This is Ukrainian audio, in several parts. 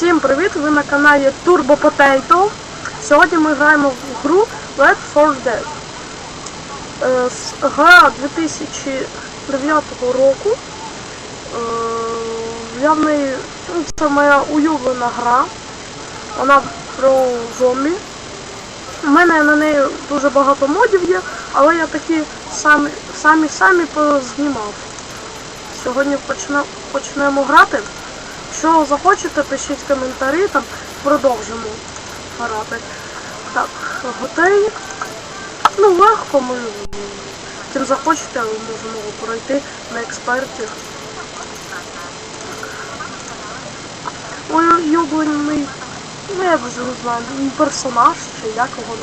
Всім привіт! Ви на каналі Turbo Potato. Сьогодні ми граємо в гру Left 4 Dead. Е, Гра 2009 року. Е, Я неї. ну, Це моя улюблена гра. Вона про зомбі. У мене на неї дуже багато модів є, але я такі самі самі, самі познімав. Сьогодні почне- почнемо грати. Якщо захочете, пишіть коментарі, там продовжимо грати. Так, готелі. Ну, легко ми. Чим захочете, ми можемо пройти на експерті. Мой улюблений, ну я вже не знаю, персонаж, чи як його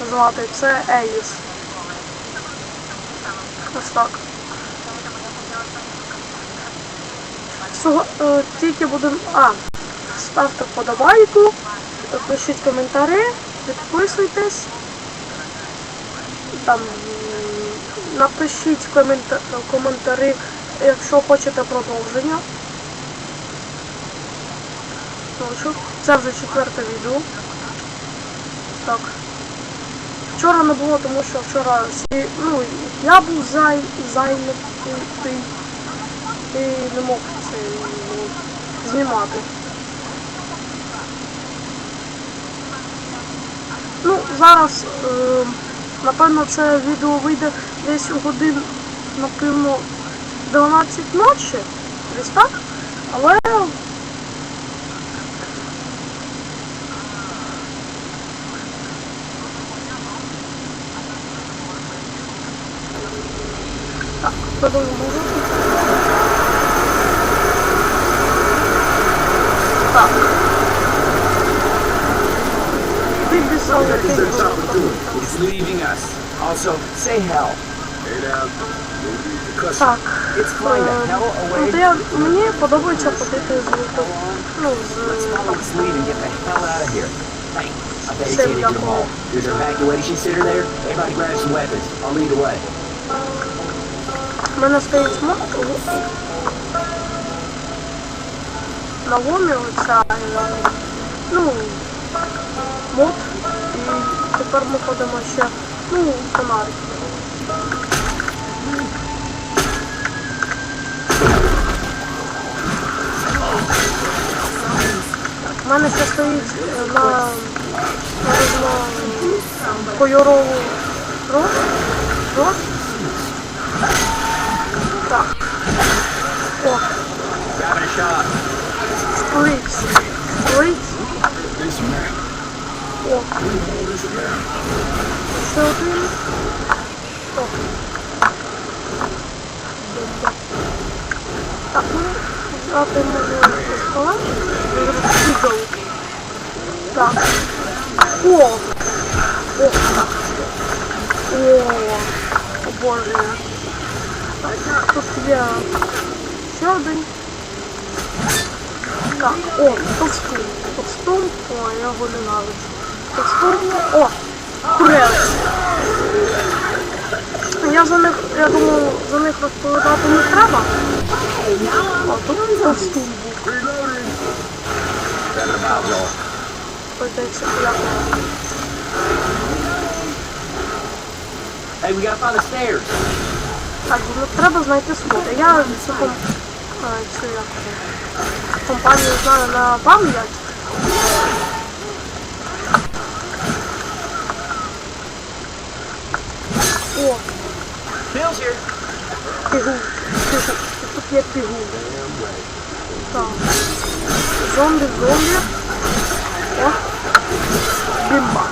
назвати, це Еліс. Ось так. Всього, е, тільки будемо... А, ставте вподобайку, пишіть коментарі, підписуйтесь. Там напишіть комента... коментарі, якщо хочете продовження. Це вже четверте відео. Так. Вчора не було, тому що вчора всі, ну, я був зай, зайнятий і не мог знімати. Ну, зараз, е, напевно, це відео вийде десь у годин, напевно, 12 ночі, десь так, але так, продовжимо. them level. all. There's an evacuation center there. Everybody grab some weapons. I'll lead the way. У мене стоїть мод. На ломі оця, е, ну, мод. Тепер ми ходимо ще, ну, фонарик. У мене ще стоїть е, на, кольорову роз, роз. Так. О, Grabbing Ще один. О. Так, взяти можна пістолет. Ігл. Так. О! О! О! О боже. Тут є ще один. Так, о, товстун. Товстун, о, я його ненавиджу. Товстун, о, курець. Я за них, я думаю, за них розповідати не треба. О, тут був. Hey, we gotta find the stairs. Так, ну, треба знайти сходи. Я цю, ком... а, цю як, компанію знаю на пам'ять. Пігул. Пігул. Тут є пігул. Так. Зомбі, зомбі. О. Бімба.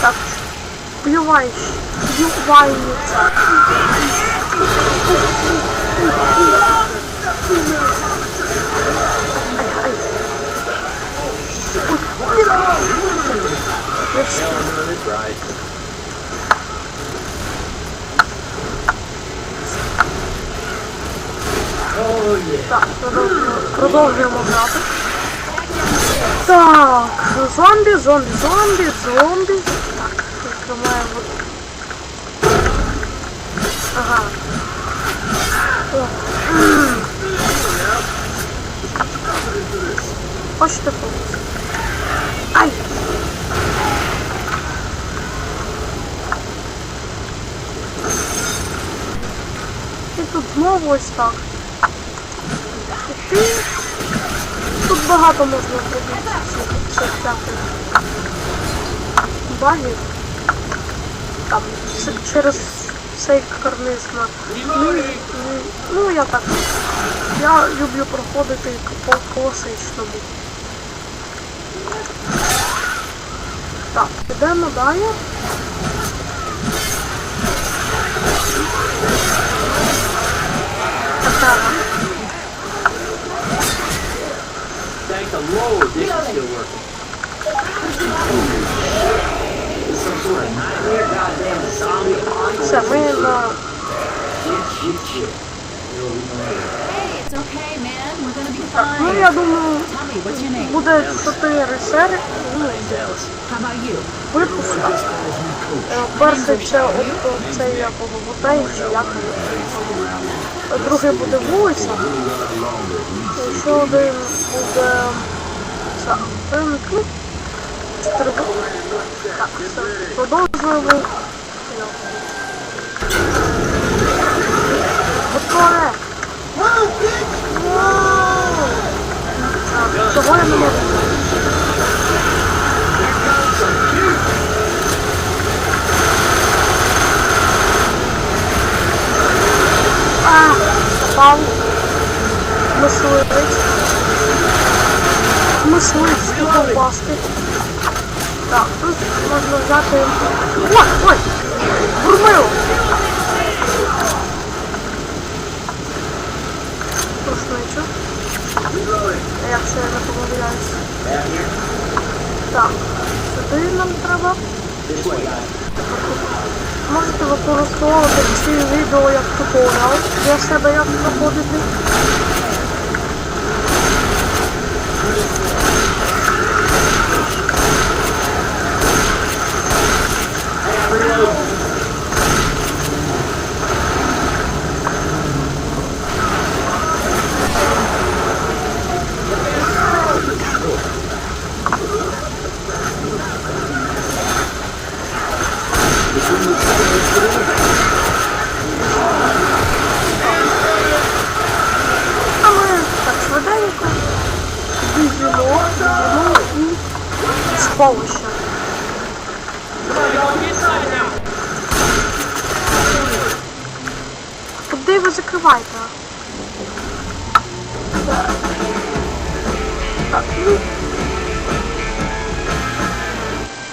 Так. Плюваєш. Плювається. Ай, Так, продовжуємо грати. Так, зомбі, зомбі, зомбі, зомбі. Так, відкриваємо. Ага. Хочете попробувати? Так. Тут багато можна зробити всяких багів. Там через цей карниз на ну, ну я так. Я люблю проходити по класичному. Так, ідемо далі. Zombie все, ми на Shit, shit, shit. Hey, it's okay, man. We're gonna be так, ну fine. я думаю, what's your name? буде 4 серії. Ну, випуск. Е, Перший це цей якого готель, чи як він. Другий буде вулиця. Ще один буде це, ну, Так, все. Продовжуємо. Готове! Вау! Так, Чого я не можу? А, попав. Мисливець. Тут пасти. Так, тут можна взяти. Ой, ой! Бурмило! Рушничок. Якщо я не помиляюсь. Так, сюди нам треба. Можете використовувати ці відео як туторіал для себе як проходити. А ми так швиденько біжимо, біжимо сховище. Куди ви закриваєте?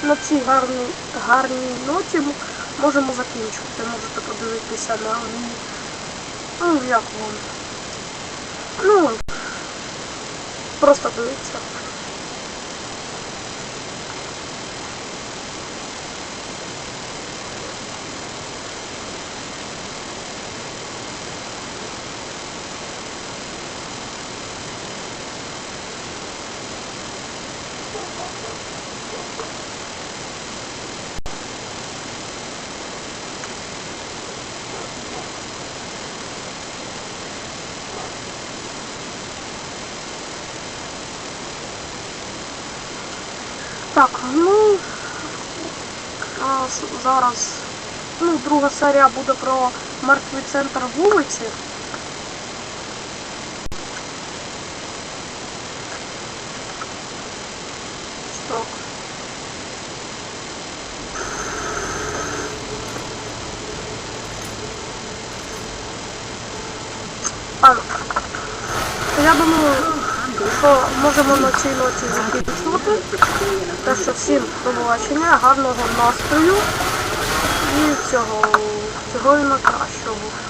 На цій гарній, гарній ноті можемо закінчувати. Можете подивитися на. Ну, як вам? Ну, просто дивіться. Так, ну зараз ну, друга серія буде про мертвий центр вулиці. Так. А, я думаю, що можемо на цій ноті закінчувати. Те, що всім побачення, гарного настрою і цього, цього і найкращого.